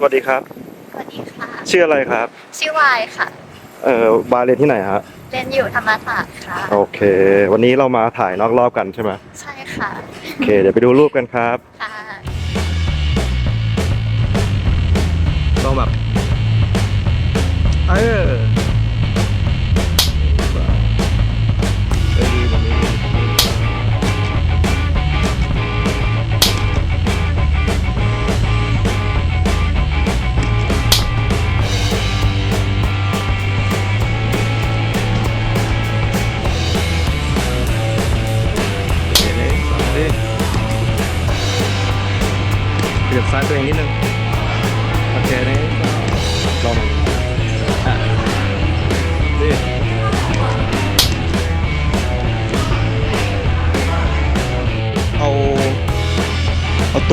สวัสดีครับ สวัสดีค่ะ ชื่ออะไรครับ ชื่อวายค่ะ เอ่อบาร์เรียนที่ไหนฮะเรียนอยู่ธรรมศาสตร์ค่ะ โอเค วันนี้เรามาถ่ายนอกรอบกันใช่ไหมใช่ค่ะโอเค เดี๋ยวไปดูรูปกันครับค่ะต้องแบบเออ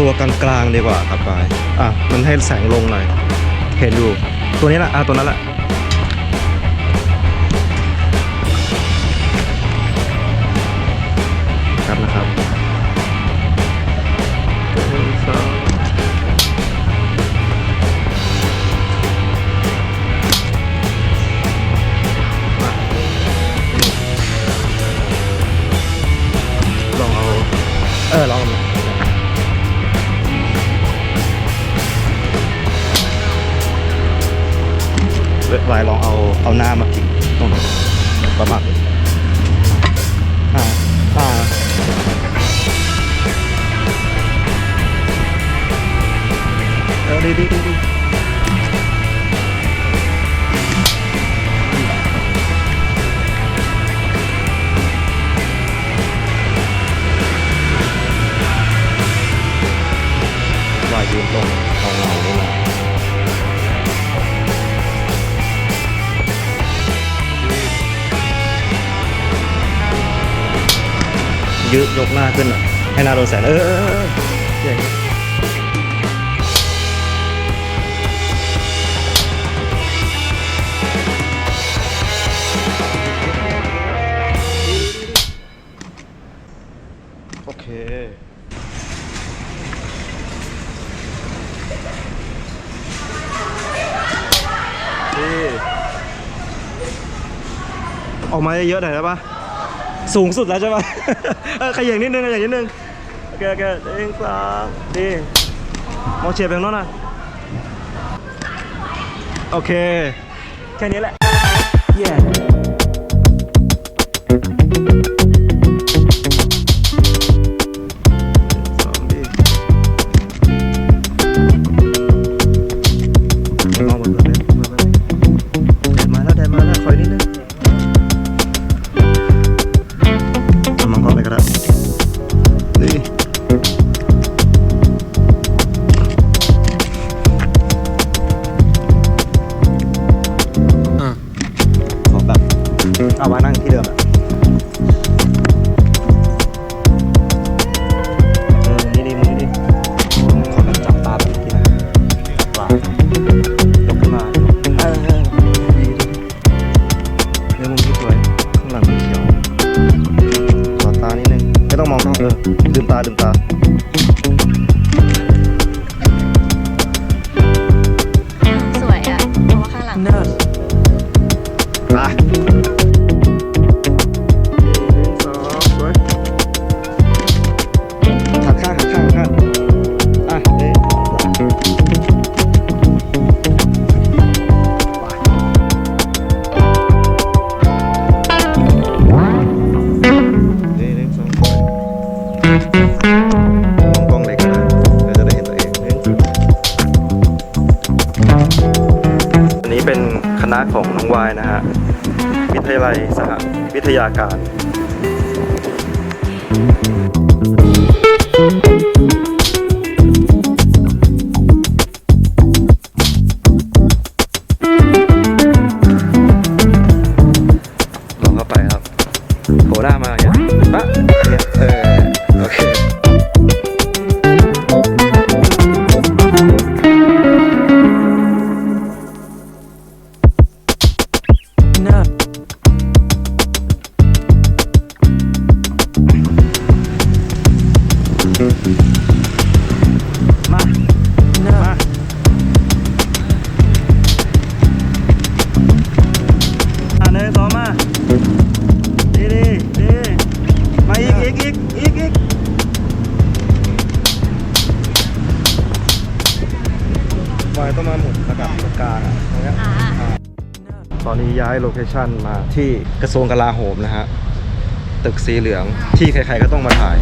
ตัวกลางๆดีกว่าครับไปอะมันให้แสงลงหน่อย เห็นอยู่ ตัวนี้แหละอะตัวนั้นแหละ เอาหน้ามาพิงตรงนี้ประมาณ ยืดยกหน้าขึ้นหน่อยให้หน้าโดนแสงเออเออเออเอออย่างนี้โอเคดีออกมาเยอะๆหน่อยได้ปะ สูงสุดแล้วใช่ไหมขยับนิดนึงขยันนิดนึงโอเคโอเคเองสามดีมองเฉียบไปทางน้นหน่อยโอเค แค่นี้แหละ yeah นมุมที่สวยข้างหลังมันเขียวขอตานิดนึงไม่ต้องมองกล้องเออลืมตา สหวิทยาการลองเข้าไปครับโผล่หน้ามาอย่างเงี้ยปะเออ ย้ายโลเคชันมาที่กระทรวงกลาโหมนะฮะ ตึกสีเหลืองที่ใครๆก็ต้องมาถ่าย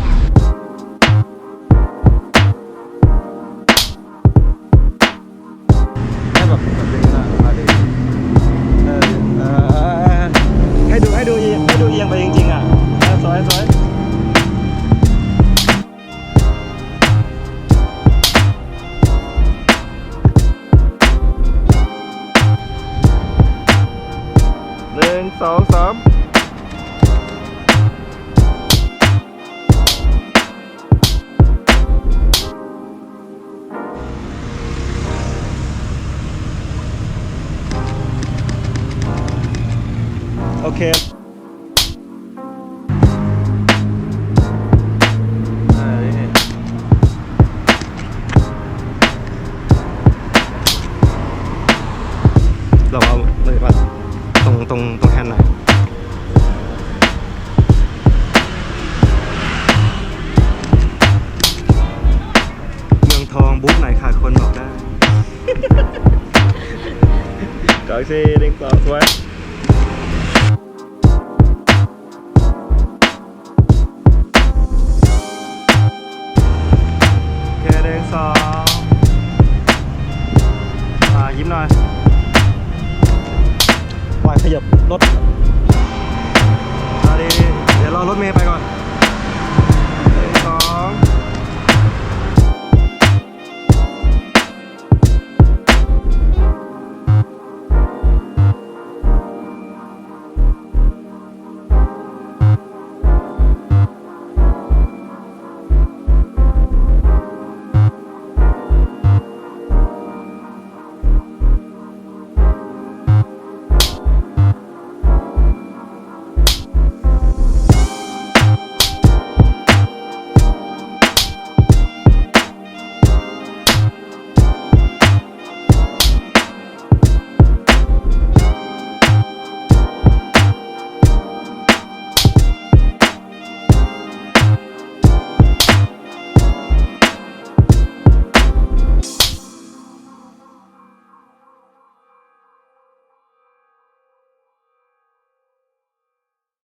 คเออนี่เราเอาเลยว่าตรงตรงตรงแฮนด์หน่อยเมืองทองบุ๊กไหนขาดคนบอกได้ก่อนสิเด้งต่อสวย me pagó.